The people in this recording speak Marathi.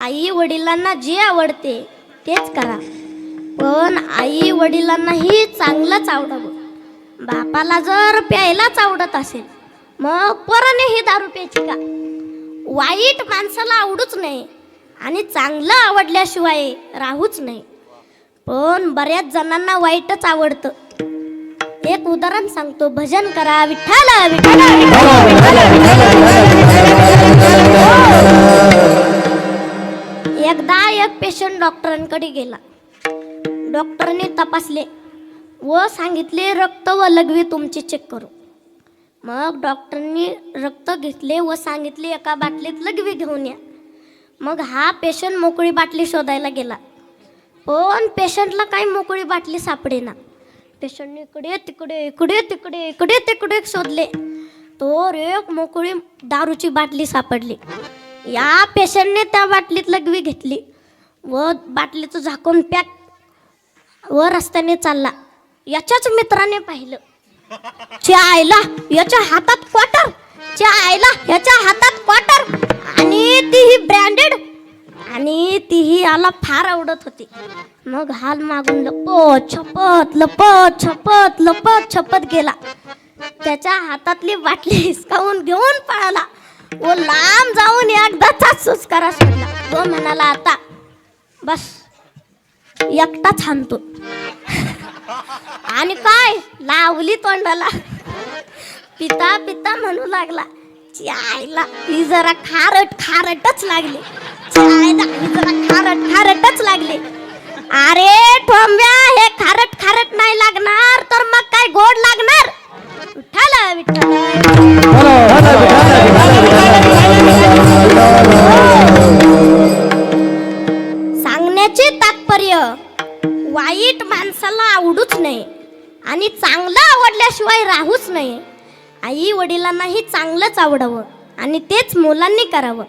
आई वडिलांना जे आवडते तेच करा. पण आई वडिलांनाही चांगलंच आवडावं. बापाला जर प्यायलाच आवडत असेल मग पोराने ही दारू प्यायची का? वाईट माणसाला आवडूच नाही आणि चांगलं आवडल्याशिवाय राहूच नाही. पण बऱ्याच जणांना वाईटच आवडतं. एक उदाहरण सांगतो. भजन करा विठ्ठल विठ्ठल. एकदा एक पेशंट डॉक्टरांकडे गेला. डॉक्टरने तपासले. व सांगितले रक्त व लघवी तुमची चेक करू. मग डॉक्टरनी रक्त घेतले व सांगितले एका बाटलीत लघवी घेऊन या. मग हा पेशंट मोकळी बाटली शोधायला गेला. पण पेशंटला काही मोकळी बाटली सापडेना. पेशंटने इकडे तिकडे इकडे तिकडे इकडे तिकडे शोधले. तो एक मोकळी दारूची बाटली सापडली. या पेशंटने त्या बाटलीत लघवी घेतली व बाटलीचं झाकून पॅक व रस्त्याने चालला. याच्याच मित्राने पाहिलं. च्या आईला याच्या हातात क्वार्टर च्या आईला याच्या हातात क्वार्टर आणि तीही ब्रँडेड आणि तीही याला फार आवडत होती. मग हाल मागून लपत छपत लपत छपत लपत छपत गेला. त्याच्या हातातली बाटली हिसकावून घेऊन पळाला व लांब जाऊन या सुस्कारा सोडला तो म्हणाला आता बस एकटा छानतो आणि काय लावली तोंडाला. पिता पिता म्हणू लागला "ची आईला ही जरा खारट खारटच लागली. ची आईला ही जरा खारट खारटच लागली. अरे ठोंब्या हे खारट खारट नाही लागणार तर मग काय गोड लागणार? विठ्ठल विठ्ठल. याचे तात्पर्य वाईट माणसाला आवडूच नाही आणि चांगलं आवडल्याशिवाय राहूच नाही. आई वडिलांनाही चांगलंच आवडावं आणि तेच मुलांनी करावं.